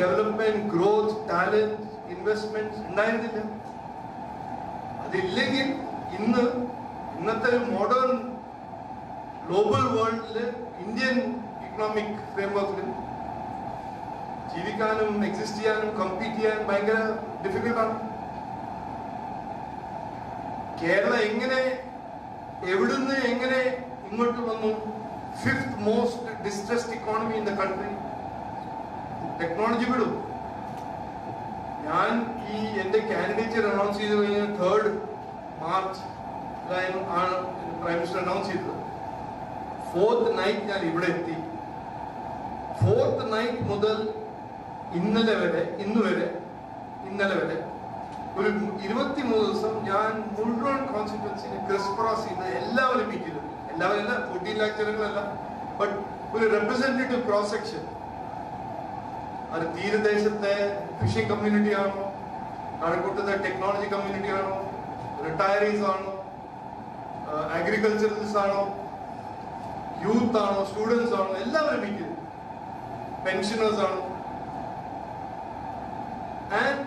Development growth talent investment ഉണ്ടായിരുന്നില്ല. അതില്ലെങ്കിൽ ഇന്ന് ഇന്നത്തെ മോഡേൺ ഗ്ലോബൽ വേൾഡിൽ ഇന്ത്യൻ ഇക്കണോമിക് ഫ്രെയിംവർക്കിൽ ജീവിക്കാനും എക്സിസ്റ്റ് ചെയ്യാനും കമ്പീറ്റ് ചെയ്യാനും ഭയങ്കര ഡിഫിക്കൽട്ടാണ് കേരളം എങ്ങനെ എവിടുന്ന് എങ്ങനെ ഇങ്ങോട്ട് വന്നു? Fifth most distressed economy in the country technology വിടും. ഞാൻ ഈ എന്റെ കാൻഡിഡേച്ചർ അനൗൺസ് ചെയ്ത് കഴിഞ്ഞ തേർഡ് മാർച്ച് ആണ് പ്രൈം മിനിസ്റ്റർ അനൗൺസ് ചെയ്തത്. ഫോർത്ത് നൈറ്റ് ഞാൻ ഇവിടെ എത്തി. ഫോർത്ത് നൈറ്റ് മുതൽ ഇന്നലെ വരെ ഇന്ന് വരെ ഇന്നലെ വരെ ഒരു ഇരുപത്തിമൂന്ന് ദിവസം ഞാൻ മുഴുവൻ കോൺസ്റ്റിറ്റ്യൻസിനെ ക്രിസ്പ്രോസ് ചെയ്ത് എല്ലാവരും മീറ്റ് ചെയ്തു. എല്ലാവരും ഫോർട്ടീൻ ലാക്ക് ബട്ട് ഒരു റെപ്രസെന്റേറ്റീവ് ക്രോസ് സെക്ഷൻ അത് തീരദേശത്തെ ഫിഷിംഗ് കമ്മ്യൂണിറ്റി ആണോ കഴക്കൂട്ടത്തെ ടെക്നോളജി കമ്മ്യൂണിറ്റി ആണോ റിട്ടയറീസ് ആണോ അഗ്രികൾച്ചറൽസ് ആണോ യൂത്ത് ആണോ സ്റ്റുഡൻസ് ആണോ എല്ലാവരും ചെയ്തു പെൻഷനേഴ്സ് ആണോ ആൻഡ്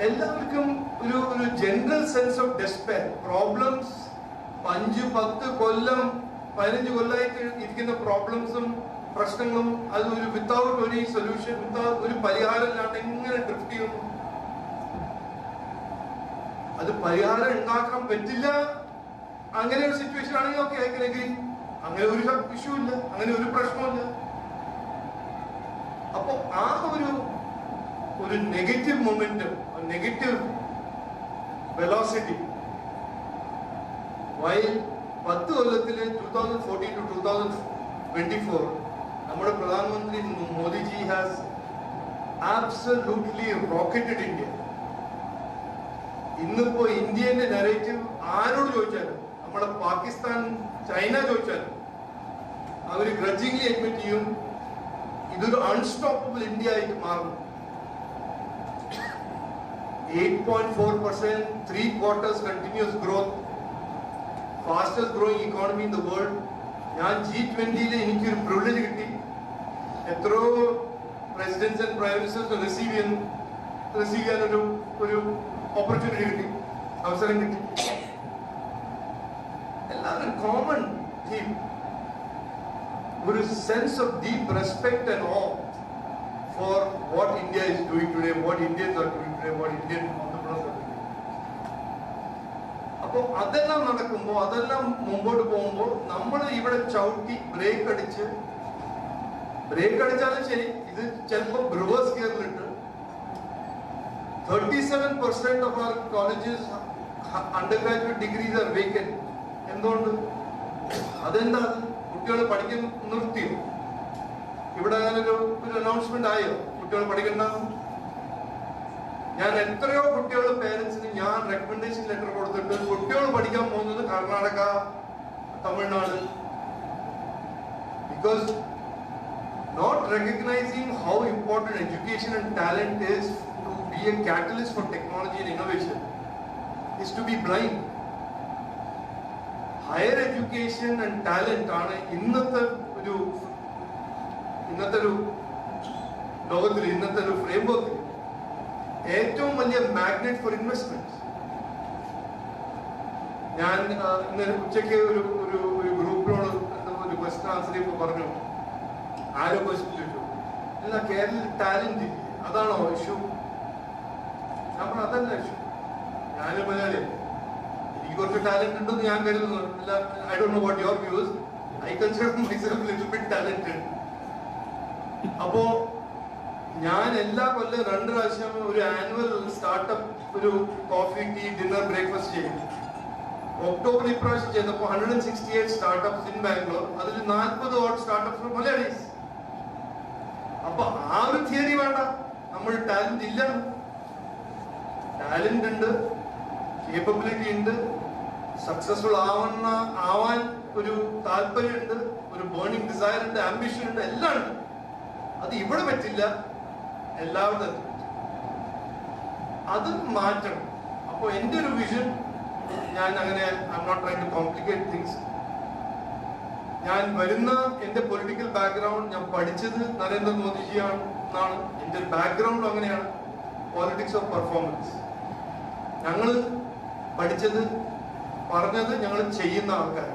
എല്ലാവർക്കും ഒരു ഒരു general sense of despair problems അഞ്ച് പത്ത് കൊല്ലം പതിനഞ്ച് കൊല്ലമായിട്ട് ഇരിക്കുന്ന പ്രോബ്ലംസും പ്രശ്നങ്ങളും അത് ഒരു വിത്തൗട്ട് ഒരു സൊല്യൂഷൻ വിത്തൗട്ട് ഒരു പരിഹാരം ഇല്ലാണ്ട് എങ്ങനെ ഡ്രിഫ്റ്റ് ചെയ്യുന്നു? അത് പരിഹാരം ഉണ്ടാക്കാൻ പറ്റില്ല. അങ്ങനെ ഒരു സിറ്റുവേഷൻ ആണെങ്കിൽ ഓക്കെ ആയിക്കണമെങ്കിൽ അങ്ങനെ ഒരു ഇഷ്യൂ ഇല്ല അങ്ങനെ ഒരു പ്രശ്നമില്ല അപ്പൊ ആ ഒരു ഒരു negative momentum negative velocity why പത്ത് കൊല്ലത്തിൽ two thousand fourteen to two thousand twenty four നമ്മുടെ പ്രധാനമന്ത്രി Modiji has absolutely rocketed India ഇന്നിപ്പോ ഇന്ത്യന്റെ നെറേറ്റീവ് ആരോട് ചോദിച്ചാലും നമ്മുടെ പാകിസ്ഥാൻ ചൈന ചോദിച്ചാലും അവർ ഗ്രജിംഗ്ലി അഡ്മിറ്റ് ചെയ്യും ഇതൊരു അൺസ്റ്റോപ്പബിൾ ഇന്ത്യ ആയിട്ട് മാറും eight point four percent three quarters continuous growth fastest growing economy in the world ഞാൻ ജി ട്വന്റിയിൽ എനിക്കൊരു പ്രിവിലേജ് കിട്ടി. എത്രയോ presidents and prime ministers receive ചെയ്യുന്നു റിസീവ് ചെയ്യാൻ ഒരു ഓപ്പർച്യൂണിറ്റി കിട്ടി അവസരം കിട്ടി. എല്ലാവരും കോമൺ തീം ഒരു sense of deep respect and awe for what India is doing today what Indians are doing today what Indian അപ്പോൾ അതെല്ലാം നടക്കുമ്പോൾ അതെല്ലാം മുമ്പോട്ട് പോകുമ്പോൾ നമ്മൾ ഇവിടെ ചവിട്ടി ബ്രേക്ക് അടിച്ച് ബ്രേക്ക് അടിച്ചാലും ശരി. ഇത് ചിലപ്പോൾ ബ്രുവേഴ്സ് ഗിയറിലിട്ട് thirty seven percent of our colleges undergraduate degrees are vacant എന്തുകൊണ്ട്? അതെന്താ? കുട്ടികൾ പഠിക്കാൻ നിർത്തിയോ ഇവിടെ അങ്ങനെ ഒരു അനൗൺസ്മെന്റ് ആയോ? കുട്ടികൾ പഠിക്കണ്ട. ഞാൻ എത്രയോ കുട്ടികൾ പേരൻസിന് ഞാൻ റെക്കമെൻഡേഷൻ ലെറ്റർ കൊടുത്തിട്ട് കുട്ടികൾ പഠിക്കാൻ പോകുന്നത് Karnataka Tamil Nadu. Because not recognizing how important education and talent is to be a catalyst for technology and innovation is to be blind. Higher education and talent ആണ് ഇന്നത്തെ ഒരു ഇന്നത്തെ ഒരു ലോകത്തിൽ ഇന്നത്തെ ഒരു ഫ്രെയിംവർക്കിൽ ഏറ്റവും വലിയ മാഗ്നറ്റ് ഫോർ ഇൻവെസ്റ്റ്മെന്റ് ഞാൻ ഇന്നലെ ഉച്ചയ്ക്ക് ഒരു ഒരു ഗ്രൂപ്പിനോട് ഒരു ക്വസ്റ്റൻ ആൻസർ ചെയ്യുമ്പോൾ പറഞ്ഞു. ആരോ ക്വസ്റ്റൻ ചോദിച്ചു അല്ല കേരളത്തിൽ ടാലന്റ് അതാണോ ഇഷ്യൂ നമ്മൾ അതല്ല ഇഷ്യൂ ഞാനൊരു മലയാളിയല്ലേ. എനിക്ക് കുറച്ച് ടാലന്റ് ഉണ്ടെന്ന് ഞാൻ കരുതുന്നു. I do know what your views I consider myself little bit talented അപ്പോ ഞാൻ എല്ലാ കൊല്ലം രണ്ട് പ്രാവശ്യം ഒരു ആനുവൽ സ്റ്റാർട്ടപ്പ് ഒരു കോഫി ടീ ഡിന്നർ ബ്രേക്ക്ഫാസ്റ്റ് ചെയ്യും ഒക്ടോബർ ഇപ്രാവശ്യം ചെയ്തപ്പോൾ hundred and sixty eight startups in Bangalore അതിൽ നാൽപ്പത് ഓട്ട് സ്റ്റാർട്ടപ്സ് മലയാളീസ്. ആ ഒരു തിയറി വേണ്ട. നമ്മൾ ടാലന്റ് ഇല്ല. ടാലന്റ് ഉണ്ട്. കേപ്പബിലിറ്റി ഉണ്ട്. സക്സസ്ഫുൾ ആവുന്ന ആവാൻ ഒരു താല്പര്യമുണ്ട്. ഒരു ബേണിംഗ് ഡിസയർ ഉണ്ട് ആംബിഷൻ ഉണ്ട് എല്ലാം ഉണ്ട്. അത് ഇവിടെ പറ്റില്ല. എല്ലാവരുടെ അത് മാറ്റണം. അപ്പോൾ എന്റെ ഒരു വിഷൻ ഞാൻ അങ്ങനെ I not try to complicate things ഞാൻ വരുന്ന എന്റെ പൊളിറ്റിക്കൽ ബാക്ക്ഗ്രൗണ്ട് ഞാൻ പഠിച്ചത് നരേന്ദ്രമോദിജിയാണ് എന്നാണ്. എന്റെ ബാക്ക്ഗ്രൗണ്ട് അങ്ങനെയാണ്. പോളിറ്റിക്സ് ഓഫ് പെർഫോമൻസ് ഞങ്ങൾ പഠിച്ചത് പറഞ്ഞത് ഞങ്ങൾ ചെയ്യുന്ന ആൾക്കാർ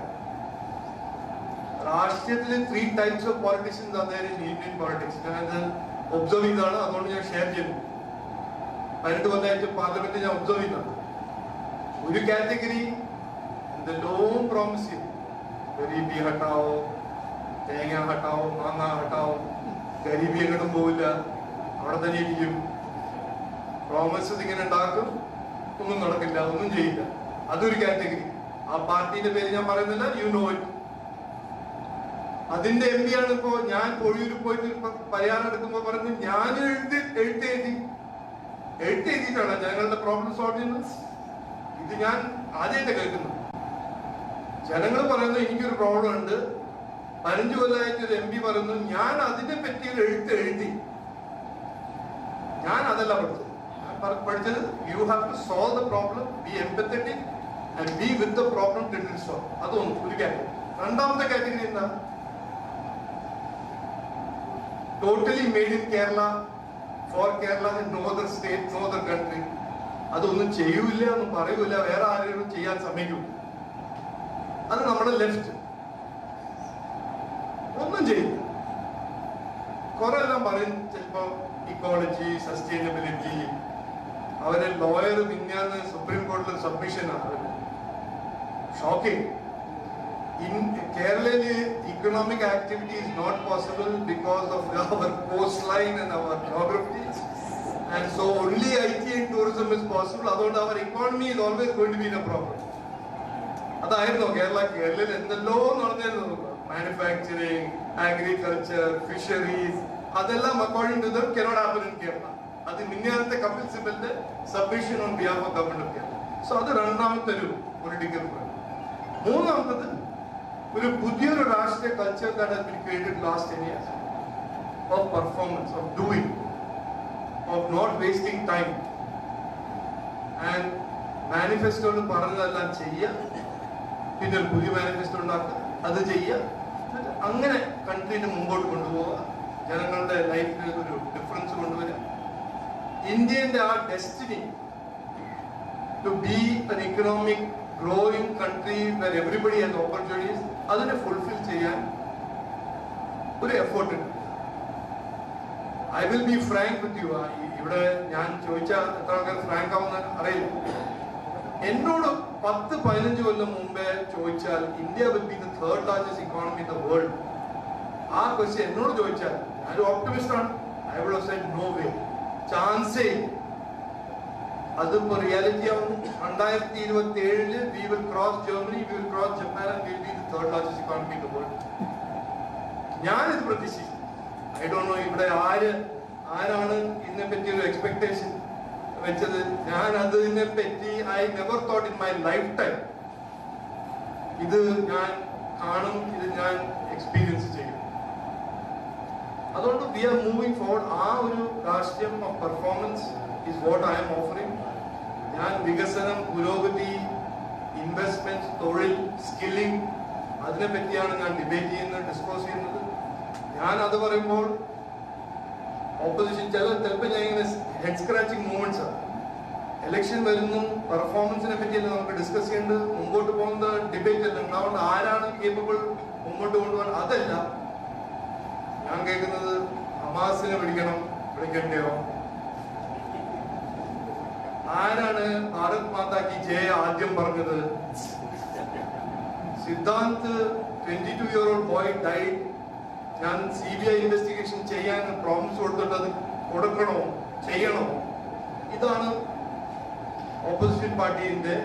രാഷ്ട്രീയത്തിൽ three types of politics Indian politics ഞാനത് ഒബ്സർവ് ചെയ്താണ് അതുകൊണ്ട് ഞാൻ ഷെയർ ചെയ്തു പതിനെട്ട് കൊല്ലമായിട്ട് പാർലമെന്റ് ഞാൻ ഒബ്സർവ് ചെയ്യുന്നുണ്ട്. ഒരു കാറ്റഗറി ലോങ് പ്രോമിസ് ചെയ്തു. ഗരീബി ഹട്ടാവോ? തേങ്ങ ഹട്ടാവോ? മാങ്ങ ഹട്ടാവോ? ഗരീബി എങ്ങോട്ടും പോവില്ല. അവിടെ തന്നെ ഇരിക്കും. പ്രോമിസസ് ഇങ്ങനെ ഉണ്ടാക്കും. ഒന്നും നടക്കില്ല ഒന്നും ചെയ്യില്ല. അതൊരു കാറ്റഗറി ആ പാർട്ടിന്റെ പേര് ഞാൻ പറയുന്നില്ല യു നോ ഇറ്റ് അതിന്റെ എം ആണ് ഇപ്പോ ഞാൻ പൊഴിയൂർ പോയിട്ട് പരിഹാരം എടുക്കുമ്പോ പറഞ്ഞു ഞാൻ എഴുതി എഴുത്തെഴുതി എഴുത്തെഴുതിയിട്ടാണ് ജനങ്ങളുടെ പ്രോബ്ലം സോൾവ് ചെയ്യുന്നത് ഇത് ഞാൻ ആദ്യമായിട്ട് കേൾക്കുന്നു ജനങ്ങൾ പറയുന്നത് എനിക്കൊരു പ്രോബ്ലം ഉണ്ട് പതിനഞ്ച് കൊല്ലമായിട്ട് ഒരു എം പി പറയുന്നു ഞാൻ അതിനെ പറ്റി എഴുത്ത് എഴുതി. ഞാൻ അതല്ല പഠിച്ചത്. ഞാൻ പഠിച്ചത് you have to solve the problem be empathetic be with the problem to solve അതൊന്ന് ഒരു കാറ്റഗറി രണ്ടാമത്തെ കാറ്റഗറി എന്താ? Totally made in Kerala for Kerala no other state no other country അതൊന്നും ചെയ്യൂല ഒന്നും പറയൂല വേറെ ആരെയും ചെയ്യാൻ സമ്മതിക്കൂല. അത് നമ്മുടെ ലെഫ്റ്റ് ഒന്നും ചെയ്യില്ല. കുറെ എല്ലാം പറയും ചിലപ്പോ ഇക്കോളജി സസ്റ്റൈനബിലിറ്റി അവരെ ലോയർ പിന്നെയാണ് സുപ്രീം കോടതി സബ്മിഷൻ ഷോക്കിംഗ് കേരളയിൽ economic activity is not possible because of our coastline our geography and so only I T tourism is possible അതുകൊണ്ട് our economy is always going to be in a problem അതായിരുന്നു കേരള കേരളയിൽ എന്തെല്ലോ നടന്നിരുന്നു manufacturing agriculture fisheries അതെല്ലാം according to them cannot happen in Kerala അത് മിന്നാമത്തെ Kapil സിബലിന്റെ submission on behalf of government of Kerala so അത് രണ്ടാമത്തെ ഒരു പൊളിറ്റിക്കൽ മൂന്നാമത്തത് ഒരു പുതിയൊരു രാഷ്ട്രീയ culture that created last ten years of performance of doing of not wasting time and മാനിഫെസ്റ്റോയിൽ പറഞ്ഞതെല്ലാം ചെയ്യുക. പിന്നെ ഒരു പുതിയ മാനിഫെസ്റ്റോ ഉണ്ടാക്കുക. അത് ചെയ്യുക. അങ്ങനെ കൺട്രീനെ മുമ്പോട്ട് കൊണ്ടുപോവുക. ജനങ്ങളുടെ ലൈഫിൽ ഒരു ഡിഫറൻസ് കൊണ്ടുവരിക. ഇന്ത്യന്റെ ആ destiny to be an economic growing country everybody has opportunities അതിനെ ഫുൾഫിൽ ചെയ്യാൻ ഒരു എഫേർട്ട് ഉണ്ട്. I will be frank with you ഇവിടെ ഞാൻ ചോദിച്ച എത്ര ആൾക്കാർ ഫ്രാങ്ക് ആവുന്ന അറിയില്ല. എന്നോട് പത്ത് പതിനഞ്ച് കൊല്ലം മുമ്പേ ചോദിച്ചാൽ India will be the third largest economy in the world ആ ക്വസ്റ്റ്യൻ എന്നോട് ചോദിച്ചാൽ ഞാനൊരു ഓപ്റ്റമിസ്റ്റ് ആണ്. I will said no way ചാൻസേ അതിപ്പോ റിയാലിറ്റി ആവുന്നു രണ്ടായിരത്തി ഇരുപത്തി ഏഴിൽ we will cross Germany we will cross Japan and will be the third largest economy in the world ഞാനിത് പ്രതീക്ഷിച്ചു ഐ ഡോണ്ട് നോ ഇവിടെ ആര് ആരാണ് ഇതിനെ പറ്റിയൊരു എക്സ്പെക്ടേഷൻ വെച്ചത്. ഞാൻ അതിനെ പറ്റി I never thought in my lifetime ഇത് ഞാൻ കാണും ഇത് ഞാൻ എക്സ്പീരിയൻസ് ചെയ്യും. അതുകൊണ്ട് വി ആർ മൂവിങ് ഫോർവേഡ് ആ ഒരു രാഷ്ട്രീയം of performance is what I am offering ഞാൻ വികസനം പുരോഗതി ഇൻവെസ്റ്റ്മെന്റ് തൊഴിൽ സ്കില്ലിംഗ് അതിനെ പറ്റിയാണ് ഞാൻ ഡിബേറ്റ് ചെയ്യുന്നത് ഡിസ്കോസ് ചെയ്യുന്നത്. ഞാൻ അത് പറയുമ്പോൾ ഓപ്പോസിഷൻ ചില ചിലപ്പോൾ ഞാൻ ഇങ്ങനെ ഹെഡ് സ്ക്രാച്ചിങ് മൂവ്മെന്റ്സ് ആണ്. ഇലക്ഷൻ വരുന്നു പെർഫോമൻസിനെ പറ്റിയല്ല നമുക്ക് ഡിസ്കസ് ചെയ്യേണ്ടത്? മുമ്പോട്ട് പോകുന്ന ഡിബേറ്റ് അല്ല. ഉണ്ടാവേണ്ട ആരാണ് കേപ്പബിൾ മുമ്പോട്ട് കൊണ്ടുപോകാൻ? അതല്ല. ഞാൻ കേൾക്കുന്നത് ഹമാസിനെ വിളിക്കണം വിളിക്കണ്ടയോ? ആരാണ് ഭാരത് മാതാ കി ജയ ആദ്യം പറഞ്ഞത്? Siddhanth twenty two year old boy die ഞാൻ സി ബി ഐ ഇൻവെസ്റ്റിഗേഷൻ ചെയ്യാൻ പ്രോമിസ് കൊടുത്തിട്ട് അത് ചെയ്യണോ ഇതാണ് ഓപ്പോസിഷൻ പാർട്ടിന്റെ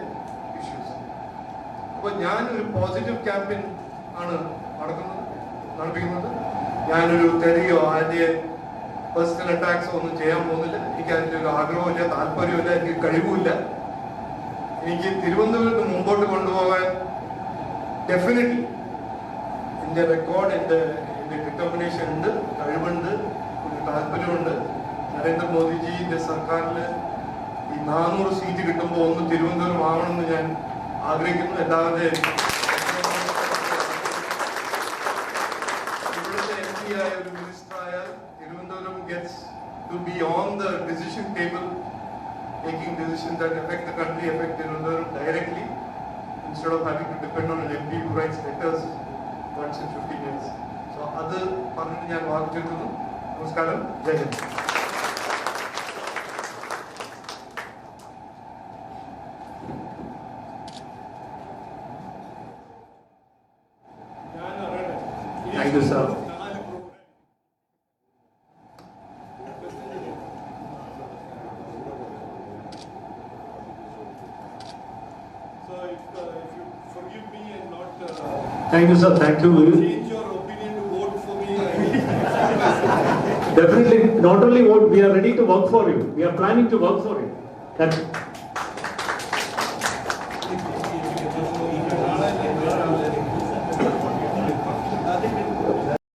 ഇഷ്യൂസ് അപ്പൊ ഞാൻ ഒരു പോസിറ്റീവ് ക്യാമ്പയിൻ ആണ് നടക്കുന്നത് നടപ്പിക്കുന്നത്. ഞാനൊരു തെളിയോ ആദ്യ പേഴ്സണൽ അറ്റാക്സോ ഒന്നും ചെയ്യാൻ പോകുന്നില്ല. എനിക്ക് അതിന്റെ ഒരു ആഗ്രഹമില്ല താല്പര്യമില്ല എനിക്ക് കഴിവുമില്ല. എനിക്ക് തിരുവനന്തപുരത്ത് മുമ്പോട്ട് കൊണ്ടുപോകാൻ ഡെഫിനറ്റ്ലി എന്റെ റെക്കോർഡ് എന്റെ എന്റെ ഡിറ്റർമിനേഷൻ ഉണ്ട് കഴിവുണ്ട് താല്പര്യമുണ്ട്. നരേന്ദ്രമോദിജിന്റെ സർക്കാരിൽ ഈ നാനൂറ് സീറ്റ് കിട്ടുമ്പോൾ ഒന്ന് തിരുവനന്തപുരം ആവണമെന്ന് ഞാൻ ആഗ്രഹിക്കുന്നു എല്ലാവരുടെയും ഇവിടുത്തെ എം പി ആയ ഒരു മിനിസ്റ്റർ ആയാൽ Thiruvananthapuram gets to be on the decision table, taking decisions that affect the country, affect Tirunelveli directly, instead of having to depend on an MP who writes letters once in 15 years. So അത് പറഞ്ഞിട്ട് ഞാൻ വാക്ക് ചുരുക്കുന്നു നമസ്കാരം ജയ് Thank you, sir. So if, uh, if you forgive me and not uh, Thank you, sir. Thank you. change your opinion to vote for me, Definitely, not only what, we are ready to work for you. We are planning to work for you. That's